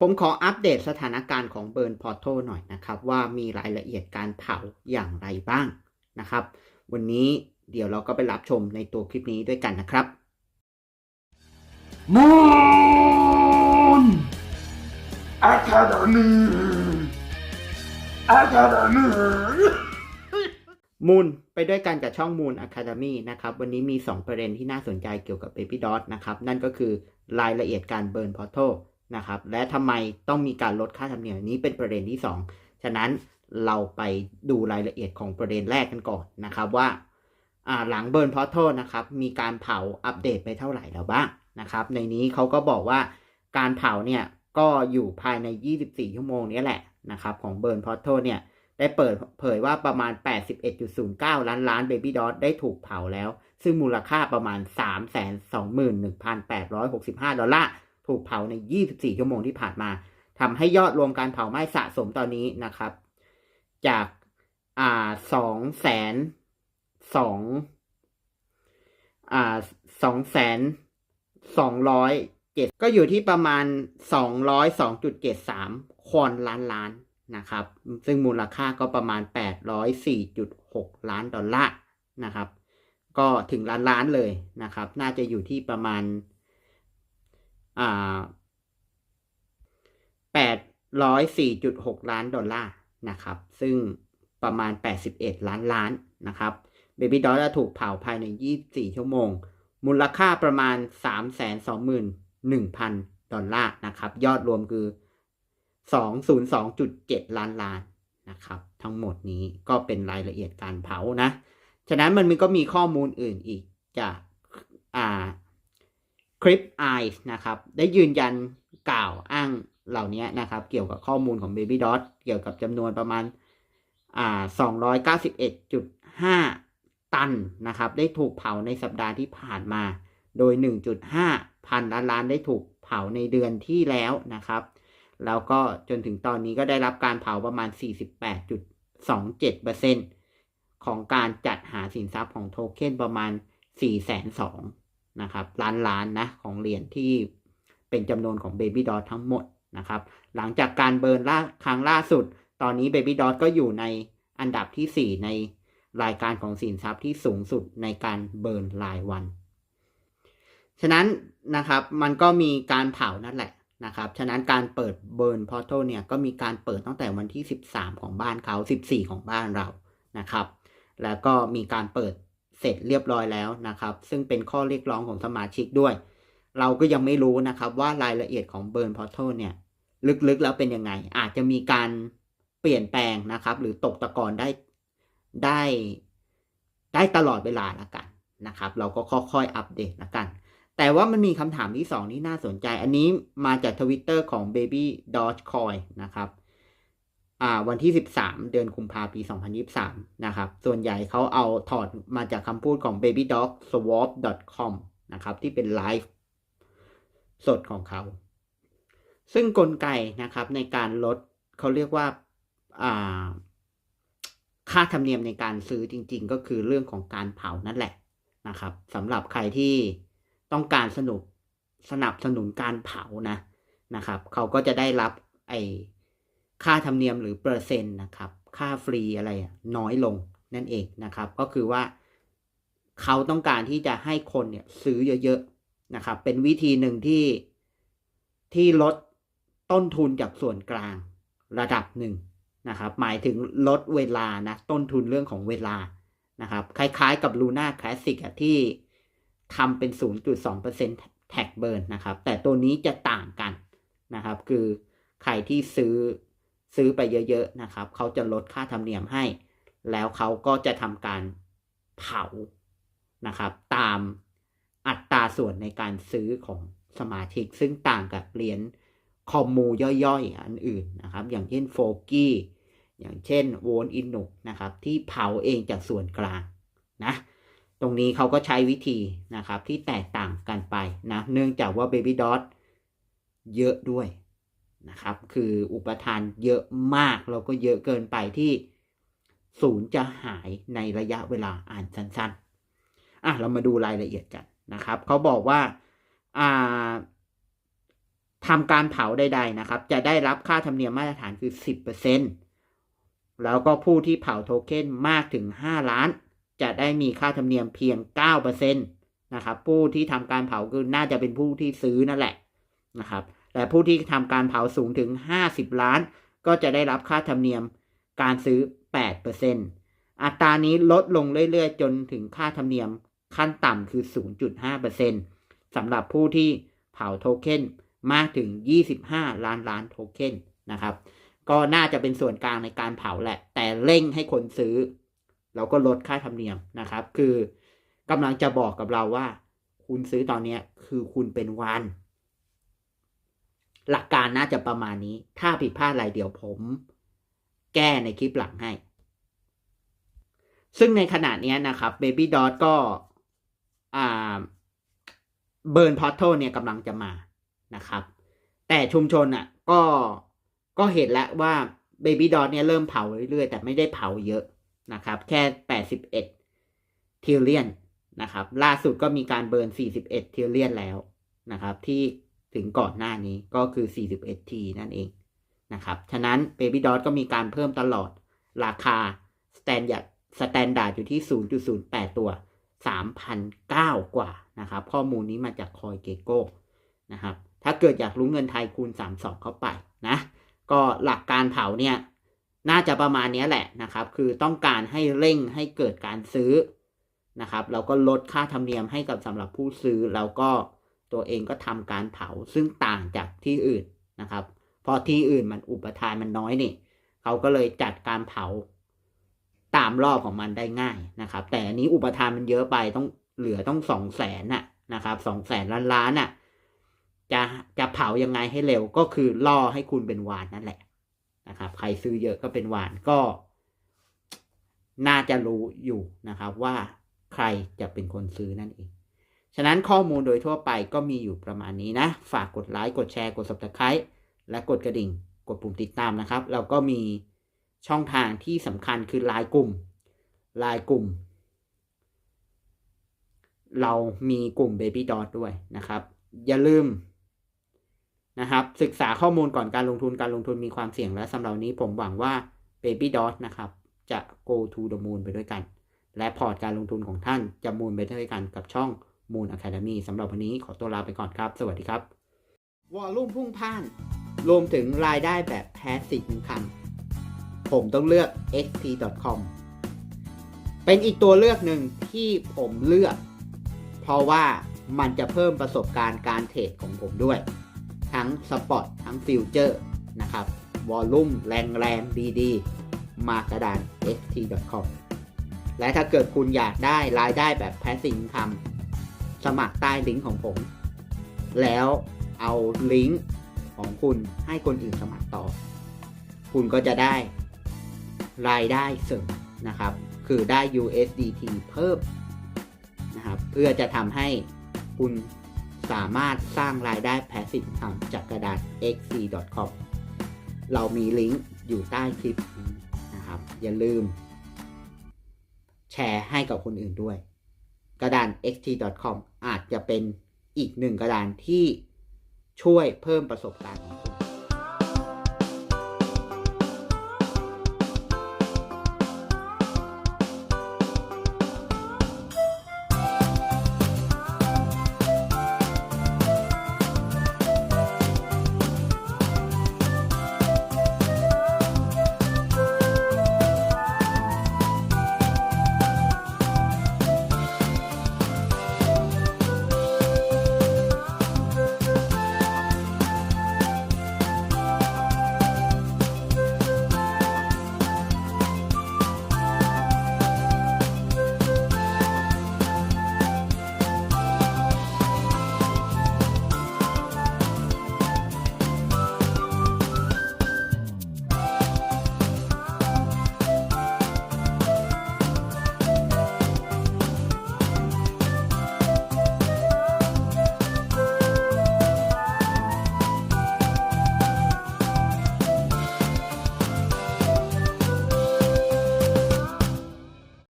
ผมขออัปเดตสถานการณ์ของเบิร์นพอร์ t หน่อยนะครับว่ามีรายละเอียดการเผาอย่างไรบ้างนะครับ วันนี้เดี๋ยวเราก็ไปรับชมในตัวคลิปนี้ด้วยกันนะครับมูนอะคาเดมีอะคาเดมีมูลไปด้วยกันกับช่องมูล Academy นะครับ วันนี้มี 2 ประเด็นที่น่าสนใจเกี่ยวกับ Baby Dot นะครับ นั่นก็คือรายละเอียดการเบิร์นพอร์ l นะครับ และทำไมต้องมีการลดค่าธรรมเนียมนี้เป็นประเด็นที่ 2 ฉะนั้นเราไปดูรายละเอียดของประเด็นแรกกันก่อนนะครับว่าหลังเบิร์นพอร์ l นะครับมีการเผาอัปเดตไปเท่าไหร่แล้วบ้างนะครับ ในนี้เขาก็บอกว่าการเผาเนี่ยก็อยู่ภายใน 24 ชั่วโมงนี้แหละนะครับของเบิร์นพอร์ l เนี่ยได้เปิดเผยว่าประมาณ 81.09 ล้านล้าน Baby Dot ได้ถูกเผาแล้ว ซึ่งมูลค่าประมาณ 321,865 ดอลลาร์ ถูกเผาใน 24 ชั่วโมงที่ผ่านมาทำให้ยอดรวมการเผาไหม้สะสมตอนนี้นะครับ จากอ่า2แสน2อ่า2แสน207ก็อยู่ที่ประมาณ202.73ควอนล้านล้านนะครับ ซึ่งมูลค่าก็ประมาณ804.6ล้านดอลลาร์นะครับ ก็ถึงล้านล้านเลยนะครับ น่าจะอยู่ที่ประมาณ อ่า804.6ล้านดอลลาร์นะครับ ซึ่งประมาณ 81 ล้านล้านนะครับ Baby Doll จะถูกเผาภายใน 24 ชั่วโมง มูลค่าประมาณ 321,000 ดอลลาร์นะครับ ยอดรวมคือ 202.7 ล้านล้านนะครับ ทั้งหมดนี้ก็เป็นรายละเอียดการเผานะ ฉะนั้นมันก็มีข้อมูลอื่นอีกจากอ่า คลิปไอนะครับได้ยืนยันกล่าวอ้างเหล่านี้นะครับ เกี่ยวกับข้อมูลของ Baby Dot เกี่ยวกับจำนวนประมาณอ่า291.5 ตันนะครับ ได้ถูกเผาในสัปดาห์ที่ผ่านมา โดย 1.5 พันล้านล้านได้ถูกเผาในเดือนที่แล้วนะครับ แล้วก็จนถึงตอนนี้ก็ได้รับการเผาประมาณ 48.27%ของการจัดหาสินทรัพย์ของโทเค็นประมาณ402 นะครับล้านล้านนะของเหรียญที่เป็นจำนวนของ Baby Dot ทั้งหมดนะครับหลังจากการเบิร์นล่าครั้งล่าสุด ตอนนี้ Baby Dot ก็อยู่ในอันดับที่ 4 ในรายการของสินทรัพย์ที่สูงสุดในการเบิร์นรายวัน ฉะนั้นนะครับมันก็มีการเผานั่นแหละนะครับฉะนั้นการเปิดเบิร์นพอร์ l เนี่ยก็มีการเปิดตั้งแต่วันที่ 13 ของบ้านเขา 14 ของบ้านเรานะครับ แล้วก็มีการเปิด เสร็จเรียบร้อยแล้วนะครับ ซึ่งเป็นข้อเรียกร้องของสมาชิกด้วย เราก็ยังไม่รู้นะครับว่ารายละเอียดของเบิร์นพอร์ l เนี่ย ลึกๆแล้วเป็นยังไง อาจจะมีการเปลี่ยนแปลงนะครับ หรือตกตะกอนได้ได้ได้ตลอดเวลาละกันนะครับ เราก็ค่อยๆอัปเดตละกัน แต่ว่ามันมีคำถามที่ 2 ที่น่าสนใจ อันนี้มาจากทวิตเตอร์ของ Baby Dogecoin นะครับ วันที่ 13 เดือนกุมภาพันธ์ปี 2023 นะครับ ส่วนใหญ่เขาเอาถอดมาจากคำพูดของ babydog.swap.com นะครับ ที่เป็นไลฟ์สดของเขา ซึ่งกลไกนะครับในการลดเขาเรียกว่าอ่าค่าธรรมเนียมในการซื้อจริง ๆ ก็คือเรื่องของการเผานั่นแหละนะครับสำหรับใครที่ต้องการสนุกสนับสนุนการเผานะนะครับ เขาก็จะได้รับไอ ค่าธรรมเนียมหรือเปอร์เซ็นต์นะครับ ค่าฟรีอะไรน้อยลงนั่นเองนะครับ ก็คือว่าเขาต้องการที่จะให้คนเนี่ยซื้อเยอะๆนะครับ เป็นวิธีหนึ่งที่ที่ลดต้นทุนจากส่วนกลางระดับหนึ่งนะครับ หมายถึงลดเวลานะต้นทุนเรื่องของเวลานะครับ คล้ายๆกับ Luna Classic อะที่ทำเป็น 0.2%แท็กเบิร์นนะครับ แต่ตัวนี้จะต่างกันนะครับ คือใครที่ซื้อ ซื้อไปเยอะๆนะครับ เขาจะลดค่าธรรมเนียมให้ แล้วเขาก็จะทำการเผานะครับ ตามอัตราส่วนในการซื้อของสมาชิก ซึ่งต่างกับเหรียญคอมมูย่อยๆ อันอื่นนะครับ อย่างเช่นโฟกี้อย่างเช่นโวนอินนุกนะครับ ที่เผาเองจากส่วนกลางนะตรงนี้เขาก็ใช้วิธีนะครับที่แตกต่างกันไปนะเนื่องจากว่า Baby Dot เยอะด้วย นะครับ คืออุปทานเยอะมากแล้วก็เยอะเกินไปที่ศูนย์จะหายในระยะเวลาอ่านสั้นๆอะเรามาดูรายละเอียดกันนะครับเขาบอกว่าอ่าทำการเผาใดๆนะครับ จะได้รับค่าธรรมเนียมมาตรฐานคือ 10%แล้วก็ผู้ที่เผาโทเค็นมากถึง 5 ล้าน จะได้มีค่าธรรมเนียมเพียง 9%นะครับ ผู้ที่ทำการเผาคือน่าจะเป็นผู้ที่ซื้อนั่นแหละนะครับ แต่ผู้ที่ทำการเผาสูงถึง 50 ล้าน ก็จะได้รับค่าธรรมเนียมการซื้อ 8%อัตรานี้ลดลงเรื่อยๆ จนถึงค่าธรรมเนียมขั้นต่ำคือ 0.5%สำหรับผู้ที่เผาโทเค็นมากถึง 25 ล้านล้านโทเค็นนะครับ ก็น่าจะเป็นส่วนกลางในการเผาแหละ แต่เร่งให้คนซื้อ เราก็ลดค่าธรรมเนียมนะครับ คือกำลังจะบอกกับเราว่า คุณซื้อตอนนี้คือคุณเป็นวัน หลักการน่าจะประมาณนี้ ถ้าผิดพลาดอะไรเดี๋ยวผม แก้ในคลิปหลังให้ ซึ่งในขณะนี้นะครับ Baby Dot ก็เบิร์นพอ t โ l เนี่ยกำลังจะมานะครับ แต่ชุมชนอะก็ก็เห็นแล้วว่า Baby Dot เนี่ยเริ่มเผาเรื่อยๆ แต่ไม่ได้เผาเยอะนะครับ แค่ 81 ทิลเลียนนะครับ ล่าสุดก็มีการเบิร์น 41 ทิลเลียนแล้วนะครับ ที่ ถึงก่อนหน้านี้ก็คือ 41ทีนั่นเองนะครับ ฉะนั้น Baby Dot ก็มีการเพิ่มตลอดราคา Standard Standard อยู่ที่ 0.08 ตัว 3,009 กว่านะครับ ข้อมูลนี้มาจากคอยเกโก้นะครับ ถ้าเกิดอยากรู้เงินไทยคูณ 32 เข้าไปนะ ก็หลักการเผาเนี่ยน่าจะประมาณนี้แหละนะครับ คือต้องการให้เร่งให้เกิดการซื้อนะครับ เราก็ลดค่าธรรมเนียมให้กับสำหรับผู้ซื้อ แล้วก็ ตัวเองก็ทำการเผาซึ่งต่างจากที่อื่นนะครับ เพราะที่อื่นมันอุปทานมันน้อยนี่เขาก็เลยจัดการเผาตามรอบของมันได้ง่ายนะครับ แต่อันนี้อุปทานมันเยอะไปต้องเหลือต้องสองแสนน่ะนะครับสองแสนล้านล้านน่ะจะจะเผายังไงให้เร็วก็คือล่อให้คุณเป็นวานนั่นแหละนะครับ ใครซื้อเยอะก็เป็นวานก็ น่าจะรู้อยู่นะครับว่าใครจะเป็นคนซื้อนั่นเอง ฉะนั้นข้อมูลโดยทั่วไปก็มีอยู่ประมาณนี้นะ ฝากกดไลค์ กดแชร์ กด subscribe และกดกระดิ่ง กดปุ่มติดตามนะครับ เราก็มีช่องทางที่สำคัญคือไลน์กลุ่มไลน์กลุ่ม เรามีกลุ่ม Baby Dot ด้วยนะครับ อย่าลืมนะครับ ศึกษาข้อมูลก่อนการลงทุนการลงทุนมีความเสี่ยงและสำหรับนนี้ผมหวังว่า Baby Dot นะครับ จะ go to the moon ไปด้วยกัน และพอร์ตการลงทุนของท่านจะมูลไปด้วยกันกับช่อง Moon Academy สำหรับวันนี้ขอตัวลาไปก่อนครับ สวัสดีครับ วอลลุ่มพุ่งพ่าน รวมถึงรายได้แบบ passive income ผมต้องเลือก xp.com เป็นอีกตัวเลือกหนึ่งที่ผมเลือก เพราะว่ามันจะเพิ่มประสบการณ์การเทรดของผมด้วย ทั้งสปอตทั้งฟิวเจอร์นะครับวอลลุ่มแรงแรงดีๆ มากระดาน xt.com และถ้าเกิดคุณอยากได้รายได้แบบ passive income สมัครใต้ลิงก์ของผม แล้วเอาลิงก์ของคุณให้คนอื่นสมัครต่อ คุณก็จะได้รายได้เสริมนะครับ คือได้ USDT เพิ่มนะครับ เพื่อจะทำให้คุณสามารถสร้างรายได้ passive จากกระดาษ xc.com เรามีลิงก์อยู่ใต้คลิปนี้นะครับ อย่าลืม แชร์ให้กับคนอื่นด้วย กระดาน xt.com อาจจะเป็นอีกหนึ่งกระดานที่ช่วยเพิ่มประสบการณ์ของคุณ